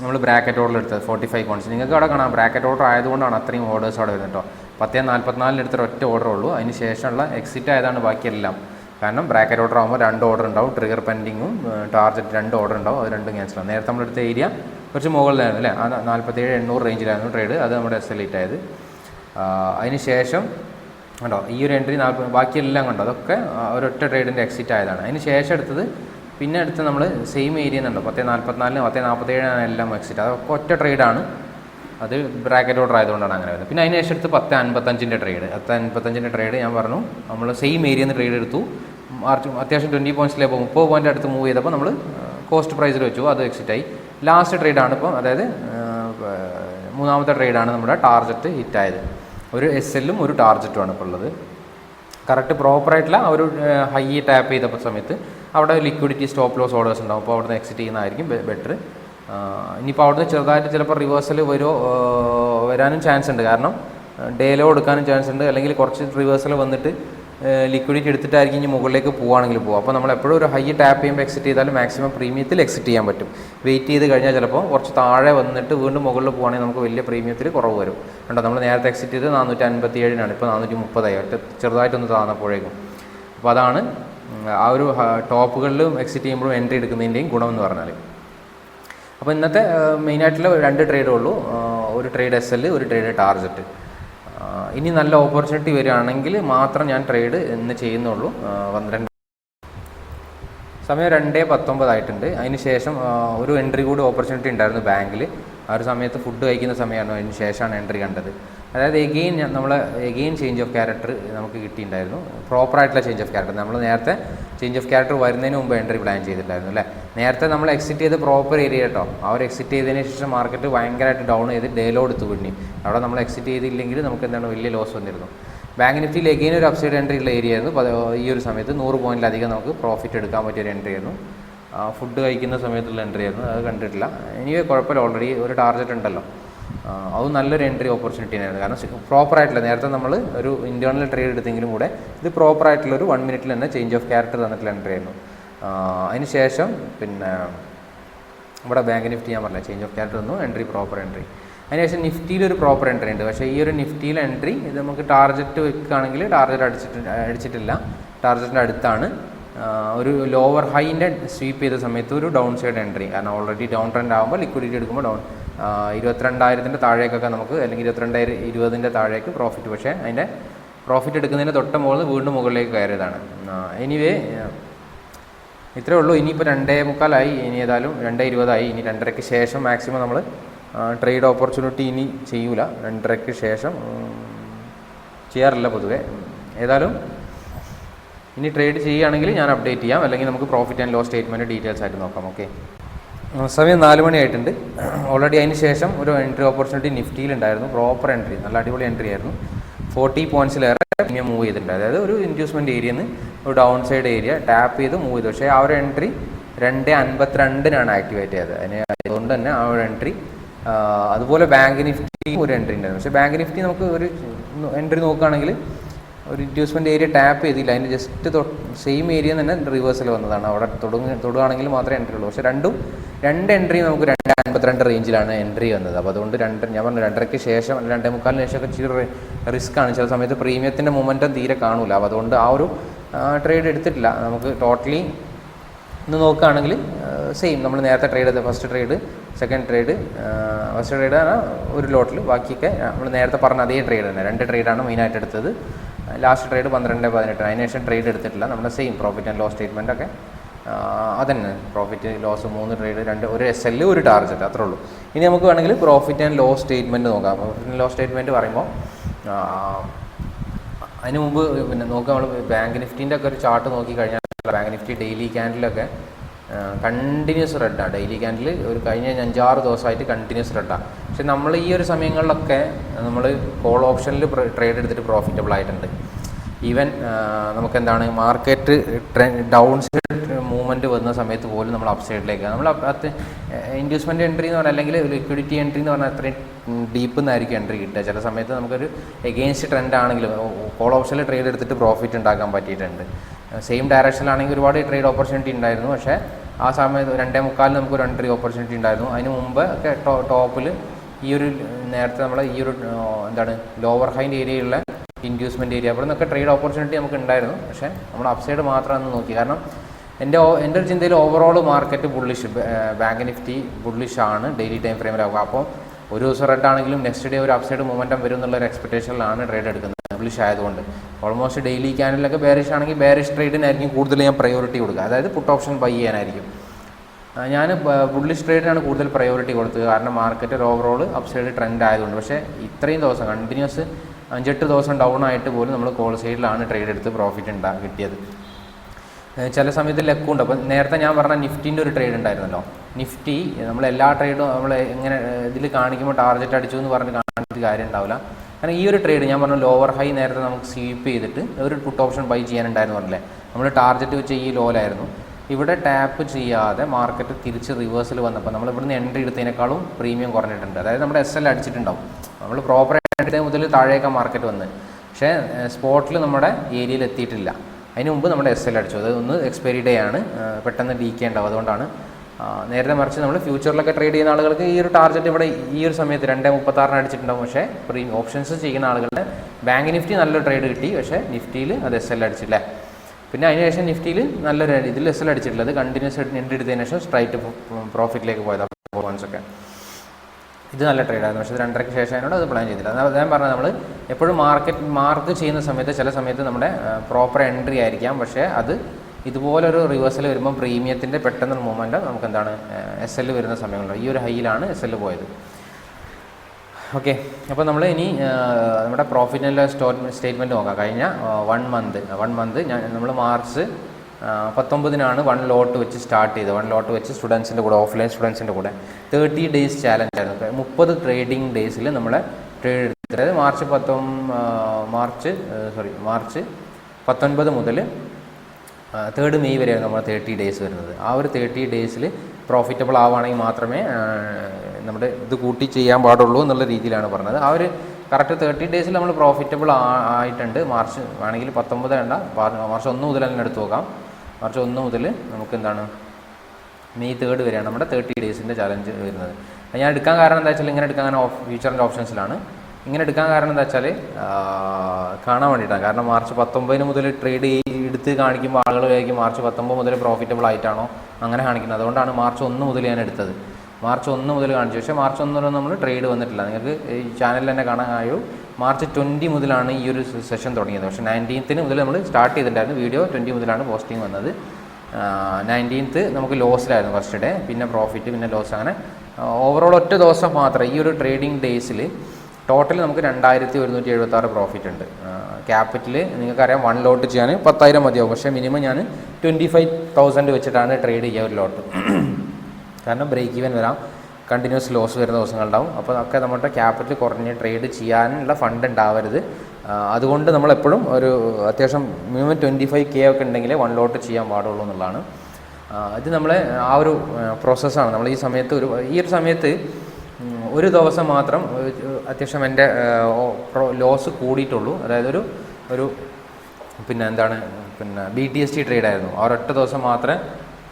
നമ്മൾ ബ്രാക്കറ്റ് ഓർഡർ എടുത്തത് ഫോർട്ടി ഫൈവ് കോൺസ് നിങ്ങൾക്ക് അവിടെ കാണാം. ബ്രാക്കറ്റ് ഓർഡർ ആയതുകൊണ്ടാണ് അത്രയും ഓർഡേഴ്സ് അവിടെ വരുന്നത് കേട്ടോ. പത്തേ നാൽപ്പത്തിനാലിന് എടുത്ത ഒറ്റ ഓർഡർ ഉള്ളൂ. അതിന് ശേഷമുള്ള എക്സിറ്റ് ആയതാണ് ബാക്കിയെല്ലാം. കാരണം ബ്രാക്കറ്റ് ഓർഡർ ആകുമ്പോൾ രണ്ട് ഓർഡർ ഉണ്ടാവും ട്രിഗർ പെൻഡിങ്ങും ടാർജറ്റ് രണ്ട് ഓർഡർ ഉണ്ടാവും അത് രണ്ടും ക്യാൻസൽ ആവും. നേരത്തെ നമ്മളെടുത്ത ഏരിയ കുറച്ച് മുകളിലായിരുന്നു അല്ലേ? ആ നാൽപ്പത്തേഴ് എണ്ണൂറ് റേഞ്ചിലായിരുന്നു ട്രേഡ് അത് നമ്മുടെ എസ്എലേറ്റ് ആയത്. ആ, അതിന് ശേഷം കണ്ടോ ഈ ഒരു എൻട്രി ബാക്കിയെല്ലാം കണ്ടോ അതൊക്കെ ഒരൊറ്റ ട്രേഡിന്റെ എക്സിറ്റ് ആയതാണ്. അതിന് ശേഷം എടുത്തത് പിന്നെ അടുത്ത് നമ്മൾ സെയിം ഏരിയ എന്നുണ്ടോ പത്തേ നാൽപ്പത്തിനാലിന് പത്തേ നാൽപ്പത്തേഴാണ് എല്ലാം എക്സിറ്റ് അതൊക്കെ ഒറ്റ ട്രേഡാണ് അത് ബ്രാക്കറ്റ് ഓർഡർ ആയതുകൊണ്ടാണ് അങ്ങനെ വരുന്നത്. പിന്നെ അതിന് ശേഷം എടുത്ത് പത്ത് അൻപത്തഞ്ചിന്റെ ട്രേഡ് പത്ത് അൻപത്തഞ്ചിന്റെ ട്രേഡ് ഞാൻ പറഞ്ഞു നമ്മൾ സെയിം ഏരിയയിൽ നിന്ന് ട്രേഡ് എടുത്തു. മാർച്ച് അത്യാവശ്യം ട്വന്റി പോയിന്റ്സിലേക്ക് മുപ്പത് പോയിന്റ് അടുത്ത് മൂവ് ചെയ്തപ്പോൾ നമ്മൾ കോസ്റ്റ് പ്രൈസിൽ വെച്ചു. അത് എക്സിറ്റ് ആയി. ലാസ്റ്റ് ട്രേഡാണ് ഇപ്പം അതായത് മൂന്നാമത്തെ മൂന്നാമത്തെ ട്രേഡാണ് നമ്മുടെ ടാർജറ്റ് ഹിറ്റായത് ഒരു എസ് എല്ലും ഒരു ടാർജറ്റുമാണ് ഇപ്പോൾ ഉള്ളത്. കറക്റ്റ് പ്രോപ്പറായിട്ടുള്ള ആ ഒരു ഹൈ ടാപ്പ് ചെയ്തപ്പോൾ സമയത്ത് അവിടെ ലിക്വിഡിറ്റി സ്റ്റോപ്പ് ലോസ് ഓർഡേഴ്സ് ഉണ്ടാവും. അപ്പോൾ അവിടുന്ന് എക്സിറ്റ് ചെയ്യുന്നതായിരിക്കും ബെറ്റർ ഇനിയിപ്പോൾ അവിടുന്ന് ചെറുതായിട്ട് ചിലപ്പോൾ റിവേഴ്സൽ വരുമോ വരാനും ചാൻസ് ഉണ്ട്. കാരണം ഡേലോ എടുക്കാനും ചാൻസ് ഉണ്ട്. അല്ലെങ്കിൽ കുറച്ച് റിവേഴ്സൽ വന്നിട്ട് ലിക്വിഡിറ്റി എടുത്തിട്ടായിരിക്കും ഇനി മുകളിലേക്ക് പോവുകയാണെങ്കിൽ പോകും അപ്പോൾ നമ്മൾ എപ്പോഴും ഒരു ഹൈ ടാപ്പ് ചെയ്യുമ്പോൾ എക്സിറ്റ് ചെയ്താലും മാക്സിമം പ്രീമിയത്തിൽ എക്സിറ്റ് ചെയ്യാൻ പറ്റും. വെയിറ്റ് ചെയ്ത് കഴിഞ്ഞാൽ ചിലപ്പോൾ കുറച്ച് താഴെ വന്നിട്ട് വീണ്ടും മുകളിൽ പോകുകയാണെങ്കിൽ നമുക്ക് വലിയ പ്രീമിയത്തിൽ കുറവ് വരും. കണ്ടോ നമ്മൾ നേരത്തെ എക്സിറ്റ് ചെയ്ത് നാനൂറ്റി അൻപത്തി ഏഴിനാണ് ഇപ്പോൾ നാനൂറ്റി മുപ്പതായി ഒറ്റ ചെറുതായിട്ടൊന്ന് താന്നപ്പോഴേക്കും. അപ്പോൾ അതാണ് ആ ഒരു ടോപ്പുകളിലും എക്സിറ്റ് ചെയ്യുമ്പോഴും എൻട്രി എടുക്കുന്നതിന്റെയും ഗുണമെന്ന് പറഞ്ഞാൽ അപ്പോൾ ഇന്നത്തെ മെയിനായിട്ടുള്ള രണ്ട് ട്രേഡേ ഉള്ളൂ. ഒരു ട്രേഡ് എസ് എൽ ഒരു ട്രേഡ് ടാർജറ്റ് ഇനി നല്ല ഓപ്പർച്യൂണിറ്റി വരികയാണെങ്കിൽ മാത്രം ഞാൻ ട്രേഡ് ഇന്ന് ചെയ്യുന്നുള്ളൂ. പന്ത്രണ്ട് സമയം രണ്ടേ പത്തൊമ്പതായിട്ടുണ്ട് അതിന് ശേഷം ഒരു എൻട്രി കൂടി ഓപ്പർച്യൂണിറ്റി ഉണ്ടായിരുന്നു ബാങ്കിൽ. ആ ഒരു സമയത്ത് ഫുഡ് കഴിക്കുന്ന സമയമാണ് അതിന് ശേഷമാണ് എൻട്രി കണ്ടത്. അതായത് എഗെയിൻ നമ്മൾ എഗെയിൻ ചേഞ്ച് ഓഫ് ക്യാരക്ടർ നമുക്ക് കിട്ടിയിട്ടുണ്ടായിരുന്നു. പ്രോപ്പറായിട്ടുള്ള ചേഞ്ച് ഓഫ് ക്യാരക്ടർ നമ്മൾ നേരത്തെ ചേഞ്ച് ഓഫ് ക്യാരക്ടർ വരുന്നതിന് മുമ്പ് എൻട്രി പ്ലാൻ ചെയ്തിട്ടുണ്ടായിരുന്നു അല്ലേ? നേരത്തെ നമ്മൾ എക്സിറ്റ് ചെയ്ത് പ്രോപ്പർ ഏരിയ കേട്ടോ. അവർ എക്സിറ്റ് ചെയ്തതിന് ശേഷം മാർക്കറ്റ് ഭയങ്കരമായിട്ട് ഡൗൺ ചെയ്ത് ഡേലോ എടുത്ത് പിന്നി അവിടെ നമ്മൾ എക്സിറ്റ് ചെയ്തില്ലെങ്കിൽ നമുക്ക് എന്താണ് വലിയ ലോസ് വന്നിരുന്നു. ബാങ്ക് നിഫ്റ്റിയിൽ എഗെയിൻ ഒരു അപ്സൈഡ് എൻട്രി ഉള്ള ഏരിയ ആയിരുന്നു. ഈ ഒരു സമയത്ത് നൂറ് പോയിന്റിലധികം നമുക്ക് പ്രോഫിറ്റ് എടുക്കാൻ പറ്റിയ ഒരു എൻട്രി ആയിരുന്നു. ഫുഡ് കഴിക്കുന്ന സമയത്തുള്ള എൻട്രി ആയിരുന്നു. അത് കണ്ടിട്ടില്ല. ഇനി കുഴപ്പമില്ല. ഓൾറെഡി ഒരു ടാർഗറ്റ് ഉണ്ടല്ലോ. അത് നല്ലൊരു എൻട്രി ഓപ്പർച്യൂണിറ്റി തന്നെയാണ്. കാരണം പ്രോപ്പർ ആയിട്ടുള്ള നേരത്തെ നമ്മൾ ഒരു ഇന്റേണൽ ട്രേഡ് എടുത്തെങ്കിലും കൂടെ ഇത് പ്രോപ്പർ ആയിട്ടുള്ള ഒരു വൺ മിനിറ്റിൽ തന്നെ ചേഞ്ച് ഓഫ് ക്യാരക്ടർ തന്നിട്ടുള്ള എൻട്രി ആയിരുന്നു. അതിന് ശേഷം പിന്നെ ഇവിടെ ബാങ്ക് നിഫ്റ്റി ഞാൻ പറഞ്ഞില്ല ചേഞ്ച് ഓഫ് ക്യാരക്ടർ വന്നു എൻട്രി പ്രോപ്പർ എൻട്രി അതിനുശേഷം നിഫ്റ്റിയിൽ ഒരു പ്രോപ്പർ എൻട്രി ഉണ്ട്. പക്ഷേ ഈ ഒരു നിഫ്റ്റിയിൽ എൻട്രി ഇത് നമുക്ക് ടാർജറ്റ് വെക്കുകയാണെങ്കിൽ ടാർജറ്റ് അടിച്ചിട്ട് അടിച്ചിട്ടില്ല. ടാർജറ്റിന്റെ അടുത്താണ്. ഒരു ലോവർ ഹൈന്റെ സ്വീപ്പ് ചെയ്ത സമയത്ത് ഒരു ഡൗൺ സൈഡ് എൻട്രി കാരണം ഓൾറെഡി ഡൗൺ ട്രെൻഡ് ആകുമ്പോൾ ലിക്വിഡിറ്റി എടുക്കുമ്പോൾ ഡൗൺ ഇരുപത്തിരണ്ടായിരത്തിന്റെ താഴേക്കൊക്കെ നമുക്ക് അല്ലെങ്കിൽ ഇരുപത്തിരണ്ടായിരം ഇരുപതിന്റെ താഴേക്ക് പ്രോഫിറ്റ് പക്ഷേ അതിന്റെ പ്രോഫിറ്റ് എടുക്കുന്നതിന് തൊട്ട് മുകളിൽ വീണ്ടും മുകളിലേക്ക് കയറിയതാണ്. എനിവേ ഇത്രേ ഉള്ളൂ. ഇനിയിപ്പോൾ രണ്ടേ മുക്കാലായി. ഇനി ഏതായാലും രണ്ടേ ഇരുപതായി. ഇനി രണ്ടരയ്ക്ക് ശേഷം മാക്സിമം നമ്മൾ ട്രേഡ് ഓപ്പർച്യൂണിറ്റി ഇനി ചെയ്യൂല. രണ്ടരയ്ക്ക് ശേഷം ചെയ്യാറില്ല പൊതുവെ. ഏതായാലും ഇനി ട്രേഡ് ചെയ്യുകയാണെങ്കിൽ ഞാൻ അപ്ഡേറ്റ് ചെയ്യാം. അല്ലെങ്കിൽ നമുക്ക് profit and loss statement details ആയിട്ട് നോക്കാം. ഓക്കെ സമയം നാല് മണിയായിട്ടുണ്ട്. ഓൾറെഡി അതിന് ശേഷം ഒരു എൻട്രി ഓപ്പർച്യൂണിറ്റി നിഫ്റ്റിയിലുണ്ടായിരുന്നു. പ്രോപ്പർ എൻട്രി നല്ല അടിപൊളി എൻട്രി ആയിരുന്നു. ഫോർട്ടി പോയിന്റ്സിലേറെ പ്രീമിയം മൂവ് ചെയ്തിട്ടുണ്ട്. അതായത് ഒരു ഇൻഡ്യൂസ്മെന്റ് ഏരിയയിൽ നിന്ന് ഒരു ഡൗൺ സൈഡ് ഏരിയ ടാപ്പ് ചെയ്ത് മൂവ് ചെയ്തു. പക്ഷേ ആ ഒരു എൻട്രി രണ്ട് അൻപത്തിരണ്ടിനാണ് ആക്ടിവേറ്റ് ചെയ്തത്. അതിന് അതുകൊണ്ട് തന്നെ ആ ഒരു എൻട്രി അതുപോലെ ബാങ്ക് നിഫ്റ്റി ഒരു എൻട്രി ഉണ്ടായിരുന്നു. പക്ഷേ ബാങ്ക് നിഫ്റ്റി നമുക്ക് ഒരു എൻട്രി നോക്കുകയാണെങ്കിൽ ഒരു ഇൻഡ്യൂസ്മെന്റ് ഏരിയ ടാപ്പ് ചെയ്തില്ല. അതിന്റെ ജസ്റ്റ് സെയിം ഏരിയ തന്നെ റിവേഴ്സൽ വന്നതാണ്. അവിടെ തൊടുങ്ങ തൊടുകയാണെങ്കിൽ മാത്രമേ എൻട്രി ഉള്ളൂ. പക്ഷേ രണ്ടും രണ്ട് എൻട്രി നമുക്ക് രണ്ട് അൻപത്തിരണ്ട് റേഞ്ചിലാണ് എൻട്രി വന്നത്. അപ്പോൾ അതുകൊണ്ട് രണ്ട് ഞാൻ പറഞ്ഞു രണ്ടരയ്ക്ക് ശേഷം രണ്ടേ മുക്കാലിന് ശേഷമൊക്കെ ഇച്ചിരി റിസ്ക് ആണ്. ചില സമയത്ത് പ്രീമിയത്തിന്റെ മൊമെന്റം തീരെ കാണില്ല അപ്പോൾ അതുകൊണ്ട് ആ ഒരു ട്രേഡ് എടുത്തിട്ടില്ല. നമുക്ക് ടോട്ടലി ഇന്ന് നോക്കുകയാണെങ്കിൽ സെയിം നമ്മൾ നേരത്തെ ട്രേഡ് ചെയ്ത first trade second trade first trade ഒരു ലോട്ടിൽ ബാക്കിയൊക്കെ നമ്മൾ നേരത്തെ പറഞ്ഞ അതേ ട്രേഡ് തന്നെ. രണ്ട് ട്രേഡാണ് മെയിനായിട്ട് എടുത്തത്. ലാസ്റ്റ് ട്രേഡ് പന്ത്രണ്ട് പതിനെട്ട്. അതിന് ശേഷം ട്രേഡ് എടുത്തിട്ടില്ല. നമ്മുടെ same profit and loss statement ഒക്കെ. അതന്നെ. പ്രോഫിറ്റ് ലോസ് മൂന്ന് ട്രേഡ് രണ്ട് ഒരു എസ് എൽ ഒരു ടാർജറ്റ് അത്രേ ഉള്ളൂ. ഇനി നമുക്ക് വേണമെങ്കിൽ പ്രോഫിറ്റ് ആൻഡ് ലോസ് സ്റ്റേറ്റ്മെന്റ് നോക്കാം. പ്രോഫിറ്റ് ആൻഡ് ലോസ് സ്റ്റേറ്റ്മെന്റ് പറയുമ്പോൾ അതിന് മുമ്പ് പിന്നെ നോക്കുക നമ്മൾ ബാങ്ക് നിഫ്റ്റിന്റെ ഒക്കെ ഒരു ചാർട്ട് നോക്കി കഴിഞ്ഞാൽ ബാങ്ക് നിഫ്റ്റി ഡെയിലി ക്യാൻഡിലൊക്കെ കണ്ടിന്യൂസ് റെഡാണ് ഡെയിലി ക്യാൻഡിൽ ഒരു കഴിഞ്ഞ അഞ്ചാറ് ദിവസമായിട്ട് കണ്ടിന്യൂസ് റെഡാണ് പക്ഷെ നമ്മൾ ഈ ഒരു സമയങ്ങളിലൊക്കെ നമ്മൾ കോൾ ഓപ്ഷനിൽ ട്രേഡ് എടുത്തിട്ട് പ്രോഫിറ്റബിൾ ആയിട്ടുണ്ട്. ഈവൻ നമുക്കെന്താണ് മാർക്കറ്റ് ഡൗൺ സൈഡ് മൂവ്മെന്റ് വന്ന സമയത്ത് പോലും നമ്മൾ അപ് സൈഡിലേക്ക് നമ്മൾ അത് ഇൻഡ്യൂസ്മെന്റ് എൻട്രി എന്ന് പറഞ്ഞാൽ അല്ലെങ്കിൽ ലിക്വിഡിറ്റി എൻട്രി എന്ന് പറഞ്ഞാൽ അത്രയും ഡീപ്പ് നിന്നായിരിക്കും എൻട്രി കിട്ടുക. ചില സമയത്ത് നമുക്കൊരു എഗെയിൻസ്റ്റ് ട്രെൻഡ് ആണെങ്കിലും കോൾ ഓപ്ഷനിൽ ട്രേഡ് എടുത്തിട്ട് പ്രോഫിറ്റ് ഉണ്ടാക്കാൻ പറ്റിയിട്ടുണ്ട്. സെയിം ഡയറക്ഷനിലാണെങ്കിൽ ഒരുപാട് ട്രേഡ് ഓപ്പർച്യൂണിറ്റി ഉണ്ടായിരുന്നു. പക്ഷേ ആ സമയത്ത് രണ്ടേ മുക്കാലിന് നമുക്ക് ഒരു എൻട്രി ഓപ്പർച്യൂണിറ്റി ഉണ്ടായിരുന്നു. അതിന് മുമ്പ് ഒക്കെ ടോപ്പിൽ ഈ ഒരു നേരത്തെ നമ്മൾ ഈ ഒരു എന്താണ് ലോവർ ഹൈന്റെ ഏരിയയിലുള്ള ഇൻഡ്യൂസ്മെന്റ് ഏരിയ അവിടെ നിന്നൊക്കെ ട്രേഡ് ഓപ്പർച്യൂണിറ്റി നമുക്ക് ഉണ്ടായിരുന്നു. പക്ഷേ നമ്മൾ അപ്സൈഡ് മാത്രമാണ് നോക്കി. കാരണം എന്റെ എന്റെ ഒരു ചിന്തയിൽ overall market bullish bank Nifty bullish ആണ്. ഡെയിലി ടൈം ഫ്രെയിമിലാവുക അപ്പോൾ ഒരു ദിവസം റെഡ് ആണെങ്കിലും നെക്സ്റ്റ് ഡേ ഒരു അപ്സൈഡ് മൊമെന്റം വരും എന്നുള്ള ഒരു എക്സ്പെക്ടേഷനിലാണ് ട്രേഡ് എടുക്കുന്നത്. ബുള്ളിഷ് ആയതുകൊണ്ട്. ഓൾമോസ്റ്റ് ഡെയിലി ക്യാനലിലൊക്കെ ബാരിഷ് ആണെങ്കിൽ ബാരിഷ് ട്രേഡിനായിരിക്കും കൂടുതൽ ഞാൻ പ്രയോറിറ്റി കൊടുക്കുക. അതായത് പുട്ട് ഓപ്ഷൻ ബൈ ചെയ്യാനായിരിക്കും. ഞാൻ ബുള്ളിഷ് ട്രേഡിനാണ് കൂടുതൽ പ്രയോറിറ്റി കൊടുത്തത്. കാരണം മാർക്കറ്റ് ഓവറോൾ അപ്സൈഡ് ട്രെൻഡ് ആയതുകൊണ്ട്. പക്ഷേ ഇത്രയും ദിവസം കണ്ടിന്യൂസ് അഞ്ചെട്ട് ദിവസം ഡൗൺ ആയിട്ട് പോലും നമ്മൾ കോൾ സൈഡിലാണ് ട്രേഡ് എടുത്ത് പ്രോഫിറ്റ് ഉണ്ടാ കിട്ടിയത്. ചില സമയത്ത് ലക്കുണ്ട്. അപ്പോൾ നേരത്തെ ഞാൻ പറഞ്ഞ നിഫ്റ്റിന്റെ ഒരു ട്രേഡ് ഉണ്ടായിരുന്നല്ലോ. നിഫ്റ്റി നമ്മൾ എല്ലാ ട്രേഡും നമ്മൾ എങ്ങനെ ഇതിൽ കാണിക്കുമ്പോൾ ടാർഗറ്റ് അടിച്ചു എന്ന് പറഞ്ഞ് കാണിച്ചിട്ട് കാര്യം ഉണ്ടാവില്ല. കാരണം ഈ ഒരു ട്രേഡ് ഞാൻ പറഞ്ഞു ലോവർ ഹൈ നേരത്തെ നമുക്ക് സ്വീപ്പ് ചെയ്തിട്ട് ഒരു പുട്ട് ഓപ്ഷൻ ബൈ ചെയ്യാനുണ്ടായിരുന്നു പറഞ്ഞില്ലേ? നമ്മൾ ടാർഗറ്റ് വെച്ച് ഈ ലോലായിരുന്നു ഇവിടെ ടാപ്പ് ചെയ്യാതെ മാർക്കറ്റ് തിരിച്ച് റിവേഴ്സൽ വന്നപ്പോൾ നമ്മൾ ഇവിടുന്ന് എൻട്രി എടുത്തതിനേക്കാളും പ്രീമിയം കുറഞ്ഞിട്ടുണ്ട്. അതായത് നമ്മുടെ എസ് എൽ അടിച്ചിട്ടുണ്ടാവും. നമ്മൾ പ്രോപ്പർ എടുത്തത് മുതൽ താഴേക്കാണ് മാർക്കറ്റ് വന്ന്. പക്ഷേ സ്പോട്ടിൽ നമ്മുടെ ഏരിയയിൽ എത്തിയിട്ടില്ല. അതിന് മുമ്പ് നമ്മുടെ എസ് എൽ അടിച്ചു. അത് ഒന്ന് എക്സ്പയറി ഡേ ആണ്. പെട്ടെന്ന് ലീക്കേണ്ടാവും അതുകൊണ്ടാണ് നേരത്തെ മറിച്ച് നമ്മൾ ഫ്യൂച്ചറിലൊക്കെ ട്രേഡ് ചെയ്യുന്ന ആളുകൾക്ക് ഈ ഒരു ടാർഗറ്റ് ഇവിടെ ഈ ഒരു സമയത്ത് രണ്ടേ മുപ്പത്താറിന് അടിച്ചിട്ടുണ്ടാവും. പക്ഷേ പ്രീ ഓപ്ഷൻസ് ചെയ്യുന്ന ആളുകളുടെ ബാങ്ക് നിഫ്റ്റി നല്ലൊരു ട്രേഡ് കിട്ടി. പക്ഷേ നിഫ്റ്റിയിൽ അത് എസ് എൽ അടിച്ചില്ലേ. പിന്നെ അതിനുശേഷം നിഫ്റ്റിയിൽ നല്ലൊരു ഇതിൽ എസ് എൽ അടിച്ചിട്ടുള്ളത് കണ്ടിന്യൂസ് ആയിട്ട് എൻട്രി എടുത്തതിന് ശേഷം സ്ട്രൈറ്റ് പ്രോഫിറ്റിലേക്ക് പോയത് പെർഫോമൻസ് ഒക്കെ. ഇത് നല്ല ട്രേഡായിരുന്നു പക്ഷേ രണ്ടരയ്ക്ക് ശേഷം അതിനോട് അത് പ്ലാൻ ചെയ്തില്ല. അതായത് ഞാൻ പറഞ്ഞത് നമ്മൾ എപ്പോഴും മാർക്കറ്റ് മാർക്ക് ചെയ്യുന്ന സമയത്ത് ചില സമയത്ത് നമ്മുടെ പ്രോപ്പർ എൻട്രി ആയിരിക്കാം. പക്ഷേ അത് ഇതുപോലൊരു റിവേഴ്സൽ വരുമ്പോൾ പ്രീമിയത്തിന്റെ പെട്ടെന്നൊരു മൂവ്മെന്റ് നമുക്ക് എന്താണ് എസ് എൽ വരുന്ന സമയങ്ങളുണ്ട്. ഈ ഒരു ഹൈയിലാണ് എസ് എൽ പോയത്. ഓക്കെ അപ്പോൾ നമ്മൾ ഇനി നമ്മുടെ പ്രോഫിറ്റ് സ്റ്റോ സ്റ്റേറ്റ്മെന്റ് നോക്കാം. കഴിഞ്ഞ വൺ മന്ത് വൺ മന്ത് ഞാൻ നമ്മൾ മാർച്ച് പത്തൊമ്പതിനാണ് വൺ ലോട്ട് വെച്ച് സ്റ്റാർട്ട് ചെയ്തത്. വൺ ലോട്ട് വെച്ച് സ്റ്റുഡൻസിന്റെ കൂടെ ഓഫ്ലൈൻ സ്റ്റുഡൻസിന്റെ കൂടെ. തേർട്ടി ഡേയ്സ് ചാലഞ്ച് ആയിരുന്നു. മുപ്പത് ട്രേഡിംഗ് ഡേയ്സിൽ നമ്മൾ ട്രേഡ് അതായത് മാർച്ച് പത്തൊം മാർച്ച് സോറി മാർച്ച് പത്തൊൻപത് മുതൽ തേർഡ് മെയ് വരെയാണ് നമ്മൾ തേർട്ടി ഡേയ്സ് വരുന്നത്. ആ ഒരു തേർട്ടി ഡേയ്സിൽ പ്രോഫിറ്റബിൾ ആവുകയാണെങ്കിൽ മാത്രമേ നമ്മുടെ ഇത് കൂട്ടി ചെയ്യാൻ പാടുള്ളൂ എന്നുള്ള രീതിയിലാണ് പറഞ്ഞത്. ആ ഒരു കറക്റ്റ് തേർട്ടി ഡേയ്സിൽ നമ്മൾ പ്രോഫിറ്റബിൾ ആയിട്ടുണ്ട്. മാർച്ച് വേണമെങ്കിൽ പത്തൊമ്പത് വേണ്ട മാർച്ച് ഒന്ന് മുതൽ തന്നെ എടുത്തു നോക്കാം. മാർച്ച് ഒന്ന് മുതൽ നമുക്ക് എന്താണ് മെയ് തേർഡ് വരെയാണ് നമ്മുടെ തേർട്ടി ഡേയ്സിന്റെ ചലഞ്ച് വരുന്നത്. ഞാൻ എടുക്കാൻ കാരണം എന്താ വെച്ചാൽ ഇങ്ങനെ എടുക്കാൻ ഓഫ് ഫ്യൂച്ചറിന്റെ ഓപ്ഷൻസിലാണ് ഇങ്ങനെ എടുക്കാൻ കാരണം എന്താ വെച്ചാൽ കാണാൻ വേണ്ടിയിട്ടാണ്. കാരണം മാർച്ച് പത്തൊമ്പതിന് മുതൽ ട്രേഡ് എടുത്ത് കാണിക്കുമ്പോൾ ആളുകൾ വിചാരിക്കും മാർച്ച് പത്തൊമ്പത് മുതൽ പ്രോഫിറ്റബിൾ ആയിട്ടാണോ അങ്ങനെ കാണിക്കുന്നത്. അതുകൊണ്ടാണ് മാർച്ച് ഒന്ന് മുതൽ ഞാൻ എടുത്തത്. മാർച്ച് ഒന്ന് മുതൽ കാണിച്ചു. പക്ഷേ മാർച്ച് ഒന്ന് മുതൽ നമ്മൾ ട്രേഡ് വന്നിട്ടില്ല. നിങ്ങൾക്ക് ഈ ചാനലിൽ തന്നെ കാണാൻ കഴിയൂ മാർച്ച് ട്വന്റി മുതലാണ് ഈ ഒരു സെഷൻ തുടങ്ങിയത്. പക്ഷേ നയന്റീൻത്തിന് മുതൽ നമ്മൾ സ്റ്റാർട്ട് ചെയ്തിട്ടുണ്ടായിരുന്നു. വീഡിയോ ട്വന്റി മുതലാണ് പോസ്റ്റിംഗ് വന്നത്. നയന്റീൻത്ത് നമുക്ക് ലോസിലായിരുന്നു ഫസ്റ്റ് ഡേ പിന്നെ പ്രോഫിറ്റ് പിന്നെ ലോസ് അങ്ങനെ. ഓവറോൾ ഒറ്റ ദിവസം മാത്രം ഈ ഒരു ട്രേഡിംഗ് ഡേയ്സിൽ ടോട്ടൽ നമുക്ക് രണ്ടായിരത്തി ഒരുന്നൂറ്റി എഴുപത്തി ആറ് പ്രോഫിറ്റ് ഉണ്ട് ക്യാപിറ്റൽ നിങ്ങൾക്കറിയാം വൺ ലോട്ട് ചെയ്യാൻ പത്തായിരം മതിയാവും. പക്ഷേ മിനിമം ഞാൻ ട്വന്റി ഫൈവ് തൗസൻഡ് വെച്ചിട്ടാണ് ട്രേഡ് ചെയ്യുക ഒരു ലോട്ട് കാരണം ബ്രേക്ക് ഈവൻ വരാം. കണ്ടിന്യൂസ് ലോസ് വരുന്ന ദിവസങ്ങളുണ്ടാവും. അപ്പോൾ ഒക്കെ നമ്മുടെ ക്യാപിറ്റൽ കുറഞ്ഞ് ട്രേഡ് ചെയ്യാനുള്ള ഫണ്ട് ഉണ്ടാവരുത്. അതുകൊണ്ട് നമ്മളെപ്പോഴും ഒരു അത്യാവശ്യം മിനിമം ട്വന്റി ഫൈവ് കെ ഒക്കെ ഉണ്ടെങ്കിലേ വൺ ലോട്ട് ചെയ്യാൻ പാടുള്ളൂ എന്നുള്ളതാണ്. ഇത് നമ്മളെ ആ ഒരു പ്രോസസ്സാണ് നമ്മൾ ഈ സമയത്ത് ഒരു ഈ ഒരു സമയത്ത് ഒരു ദിവസം മാത്രം അത്യാവശ്യം എന്റെ ലോസ് കൂടിയിട്ടുള്ളൂ. അതായത് ഒരു ഒരു പിന്നെ എന്താണ് പിന്നെ B T S T trade ആയിരുന്നു. ആ ഒരൊറ്റ ദിവസം മാത്രമേ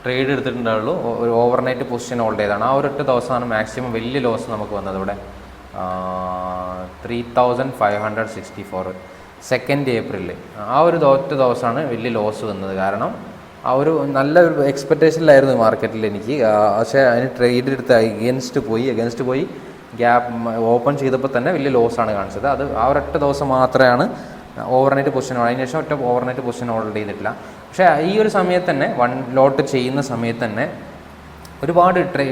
ട്രേഡ് എടുത്തിട്ടുണ്ടാവുള്ളൂ. ഒരു ഓവർനൈറ്റ് പൊസിഷൻ ഹോൾഡ് ചെയ്താണ്. ആ ഒരൊറ്റ ദിവസമാണ് മാക്സിമം വലിയ ലോസ് നമുക്ക് വന്നത് ഇവിടെ. Three thousand five hundred sixty four second ഏപ്രിലിൽ ആ ഒരു ഒറ്റ ദിവസമാണ് വലിയ ലോസ് വന്നത്. കാരണം ആ ഒരു നല്ല ഒരു എക്സ്പെക്റ്റേഷനിലായിരുന്നു മാർക്കറ്റിൽ എനിക്ക്. പക്ഷേ അതിന് ട്രേഡ് എടുത്ത് അഗേൻസ്റ്റ് പോയി. അഗേൻസ്റ്റ് പോയി. ഗ്യാപ്പ് ഓപ്പൺ ചെയ്തപ്പോൾ തന്നെ വലിയ ലോസാണ് കാണിച്ചത്. അത് ആ ഒരൊറ്റ ദിവസം മാത്രമാണ് ഓവർനൈറ്റ് പൊസിഷൻ അതിനുശേഷം ഒറ്റ ഓവർനൈറ്റ് പൊസിഷൻ ഹോൾഡ് ചെയ്തിട്ടില്ല. പക്ഷേ ഈ ഒരു സമയത്ത് തന്നെ വൺ ലോട്ട് ചെയ്യുന്ന സമയത്ത് തന്നെ ഒരുപാട് ട്രേ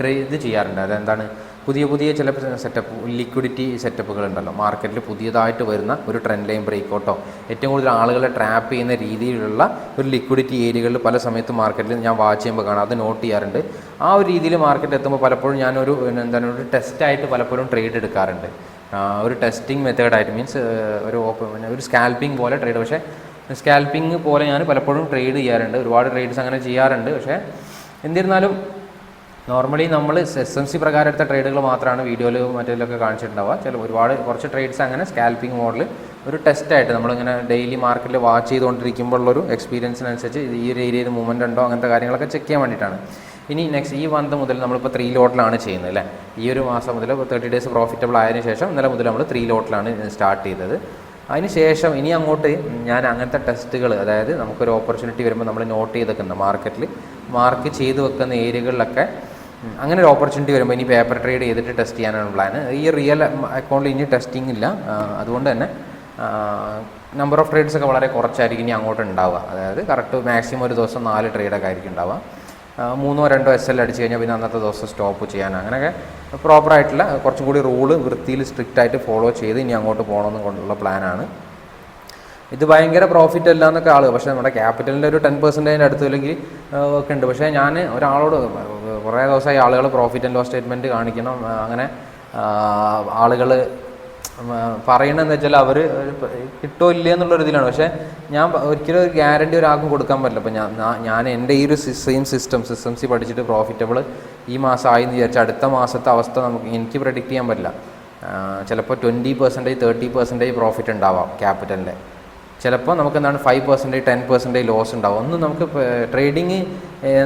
ട്രേ ഇത് ചെയ്യാറുണ്ട്. അതെന്താണ്? പുതിയ പുതിയ ചില സെറ്റപ്പ് ലിക്വിഡിറ്റി സെറ്റപ്പുകൾ ഉണ്ടല്ലോ. മാർക്കറ്റിൽ പുതിയതായിട്ട് വരുന്ന ഒരു ട്രെൻഡ് ലൈൻ ബ്രേക്കൗട്ടോ ഏറ്റവും കൂടുതൽ ആളുകളെ ട്രാപ്പ് ചെയ്യുന്ന രീതിയിലുള്ള ഒരു ലിക്വിഡിറ്റി ഏരിയകളിൽ പല സമയത്ത് മാർക്കറ്റിൽ ഞാൻ വാച്ച് ചെയ്യുമ്പോൾ കാണാം. അത് നോട്ട് ചെയ്യാറുണ്ട്. ആ ഒരു രീതിയിൽ മാർക്കറ്റ് എത്തുമ്പോൾ പലപ്പോഴും ഞാനൊരു എന്താണ് ഒരു ടെസ്റ്റായിട്ട് പലപ്പോഴും ട്രേഡ് എടുക്കാറുണ്ട്. ഒരു ടെസ്റ്റിംഗ് മെത്തേഡായിട്ട് മീൻസ് ഒരു ഓപ്പൺ ഒരു സ്കാൽപ്പിംഗ് പോലെ ട്രേഡ് പക്ഷേ സ്കാൽപ്പിംഗ് പോലെ ഞാൻ പലപ്പോഴും ട്രേഡ് ചെയ്യാറുണ്ട്. ഒരുപാട് ട്രേഡ്സ് അങ്ങനെ ചെയ്യാറുണ്ട്. പക്ഷേ എന്നിരുന്നാലും നോർമലി നമ്മൾ എസ് എം സി പ്രകാരം എടുത്ത ട്രേഡുകൾ മാത്രമാണ് വീഡിയോയിൽ മറ്റേതിലൊക്കെ കാണിച്ചിട്ടുണ്ടാവുക. ചില ഒരുപാട് കുറച്ച് ട്രേഡ്സ് അങ്ങനെ സ്കാൽപ്പിംഗ് മോഡൽ ഒരു ടെസ്റ്റായിട്ട് നമ്മളിങ്ങനെ ഡെയിലി മാർക്കറ്റിൽ വാച്ച് ചെയ്തുകൊണ്ടിരിക്കുമ്പോഴുള്ളൊരു എക്സ്പീരിയൻസിനനുസരിച്ച് ഈ ഒരു ഏരിയയിൽ മൂവ്മെന്റ് ഉണ്ടോ അങ്ങനത്തെ കാര്യങ്ങളൊക്കെ ചെക്ക് ചെയ്യാൻ വേണ്ടിയിട്ടാണ്. ഇനി നെക്സ്റ്റ് ഈ മന്ത് മുതൽ നമ്മളിപ്പോൾ ത്രീ ലോട്ടിലാണ് ചെയ്യുന്നത് അല്ലേ? ഈ ഒരു മാസം മുതൽ തേർട്ടി ഡേയ്സ് പ്രോഫിറ്റബിൾ ആയതിനു ശേഷം ഇന്നലെ മുതൽ നമ്മൾ ത്രീ ലോട്ടിലാണ് സ്റ്റാർട്ട് ചെയ്തത്. അതിന് ശേഷം ഇനി അങ്ങോട്ട് ഞാൻ അങ്ങനത്തെ ടെസ്റ്റുകൾ അതായത് നമുക്കൊരു ഓപ്പർച്യൂണിറ്റി വരുമ്പോൾ നമ്മൾ നോട്ട് ചെയ്ത് വെക്കുന്ന മാർക്കറ്റിൽ മാർക്ക് ചെയ്ത് വെക്കുന്ന ഏരിയകളിലൊക്കെ അങ്ങനെ ഒരു ഓപ്പർച്യൂണിറ്റി വരുമ്പോൾ ഇനി പേപ്പർ ട്രേഡ് ചെയ്തിട്ട് ടെസ്റ്റ് ചെയ്യാനാണ് പ്ലാൻ ഈ റിയൽ അക്കൗണ്ടിൽ ഇനി ടെസ്റ്റിംഗ് ഇല്ല. അതുകൊണ്ട് തന്നെ നമ്പർ ഓഫ് ട്രേഡ്സ് ഒക്കെ വളരെ കുറച്ചായിരിക്കും ഇനി അങ്ങോട്ട് ഉണ്ടാവുക. അതായത് കറക്റ്റ് മാക്സിമം ഒരു ദിവസം നാല് ട്രേഡൊക്കെ ആയിരിക്കും ഉണ്ടാവുക. മൂന്നോ രണ്ടോ എസ് എൽ അടിച്ചു കഴിഞ്ഞാൽ പിന്നെ അന്നത്തെ ദിവസം സ്റ്റോപ്പ് ചെയ്യാൻ അങ്ങനെയൊക്കെ പ്രോപ്പറായിട്ടുള്ള കുറച്ചും കൂടി റൂൾ വൃത്തിയിൽ സ്ട്രിക്റ്റ് ആയിട്ട് ഫോളോ ചെയ്ത് ഇനി അങ്ങോട്ട് പോകണമെന്ന് കൊണ്ടുള്ള പ്ലാനാണ് ഇത് ഭയങ്കര പ്രോഫിറ്റ് അല്ല എന്നൊക്കെ ആൾ പക്ഷേ നമ്മുടെ ക്യാപിറ്റലിന്റെ ഒരു ടെൻ പെർസെന്റേജിന്റെ അടുത്ത് അല്ലെങ്കിൽ ഒക്കെ ഉണ്ട്. പക്ഷേ ഞാൻ ഒരാളോട് കുറേ ദിവസമായി ആളുകൾ പ്രോഫിറ്റ് ആൻഡ് ലോസ് സ്റ്റേറ്റ്മെന്റ് കാണിക്കണം. അങ്ങനെ ആളുകൾ പറയണമെന്ന് വെച്ചാൽ അവർ കിട്ടോ ഇല്ലേ എന്നുള്ള രീതിയിലാണ് പക്ഷേ ഞാൻ ഒരിക്കലും ഒരു ഗ്യാരണ്ടി ഒരാൾക്കും കൊടുക്കാൻ പറ്റില്ല. അപ്പോൾ ഞാൻ ഞാൻ- ഞാൻ എന്റെ ഈ ഒരു സെയിം സിസ്റ്റം സിസ്റ്റംസി പഠിച്ചിട്ട് പ്രോഫിറ്റബിൾ ഈ മാസം ആയി എന്ന് വിചാരിച്ചാൽ അടുത്ത മാസത്തെ അവസ്ഥ നമുക്ക് എനിക്ക് പ്രഡിക്റ്റ് ചെയ്യാൻ പറ്റില്ല. ചിലപ്പോൾ twenty percentage thirty percentage profit ഉണ്ടാവാം ക്യാപിറ്റലിന്റെ ചിലപ്പോൾ നമുക്ക് എന്താണ് five percentage ten percentage loss ഉണ്ടാവും. ഒന്നും നമുക്ക് ട്രേഡിങ്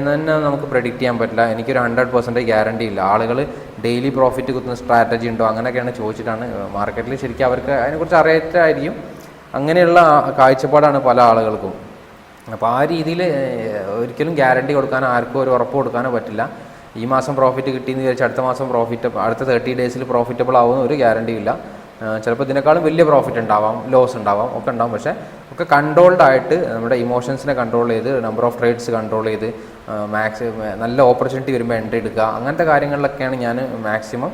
തന്നെ നമുക്ക് പ്രഡിക്റ്റ് ചെയ്യാൻ പറ്റില്ല. എനിക്കൊരു ഹൺഡ്രഡ് പെർസെന്റേജ് ഗ്യാരണ്ടി ഇല്ല. ആളുകൾ ഡെയിലി പ്രോഫിറ്റ് കുത്തുന്ന സ്ട്രാറ്റജി ഉണ്ടോ അങ്ങനെയൊക്കെയാണ് ചോദിച്ചിട്ടാണ് മാർക്കറ്റിൽ ശരിക്കും അവർക്ക് അതിനെക്കുറിച്ച് അറിയാറ്റായിരിക്കും അങ്ങനെയുള്ള കാഴ്ചപ്പാടാണ് പല ആളുകൾക്കും. അപ്പോൾ ആ രീതിയിൽ ഒരിക്കലും ഗ്യാരണ്ടി കൊടുക്കാനോ ആർക്കും ഒരു ഉറപ്പ് കൊടുക്കാനോ പറ്റില്ല. ഈ മാസം പ്രോഫിറ്റ് കിട്ടിയെന്ന് വിചാരിച്ച് അടുത്ത മാസം പ്രോഫിറ്റ് അടുത്ത തേർട്ടി ഡേയ്സിൽ പ്രോഫിറ്റബിൾ ആവുമെന്ന് ഒരു ഗ്യാരണ്ടി ഇല്ല. ചിലപ്പോൾ ഇതിനേക്കാളും വലിയ പ്രോഫിറ്റ് ഉണ്ടാവാം ലോസ് ഉണ്ടാവാം ഒക്കെ ഉണ്ടാവും. പക്ഷേ ഒക്കെ കൺട്രോൾഡ് ആയിട്ട് നമ്മുടെ ഇമോഷൻസിനെ കൺട്രോൾ ചെയ്ത് നമ്പർ ഓഫ് ട്രേഡ്സ് കൺട്രോൾ ചെയ്ത് മാക്സ് നല്ല ഓപ്പർച്യൂണിറ്റി വരുമ്പോൾ എൻട്രി എടുക്കുക അങ്ങനത്തെ കാര്യങ്ങളിലൊക്കെയാണ് ഞാൻ മാക്സിമം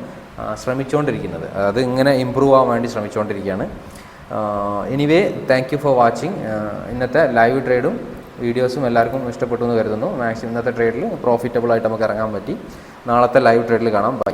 ശ്രമിച്ചുകൊണ്ടിരിക്കുന്നത് അത് ഇങ്ങനെ ഇമ്പ്രൂവ് ആവാൻ വേണ്ടി ശ്രമിച്ചുകൊണ്ടിരിക്കുകയാണ് anyway thank you for watching ഇന്നത്തെ ലൈവ് ട്രേഡും വീഡിയോസും എല്ലാവർക്കും ഇഷ്ടപ്പെട്ടു എന്ന് കരുതുന്നു. മാക്സിമം ഇന്നത്തെ ട്രേഡിൽ പ്രോഫിറ്റബിൾ ആയിട്ട് നമുക്ക് ഇറങ്ങാൻ പറ്റി. നാളത്തെ ലൈവ് ട്രേഡിൽ കാണാം. ബൈ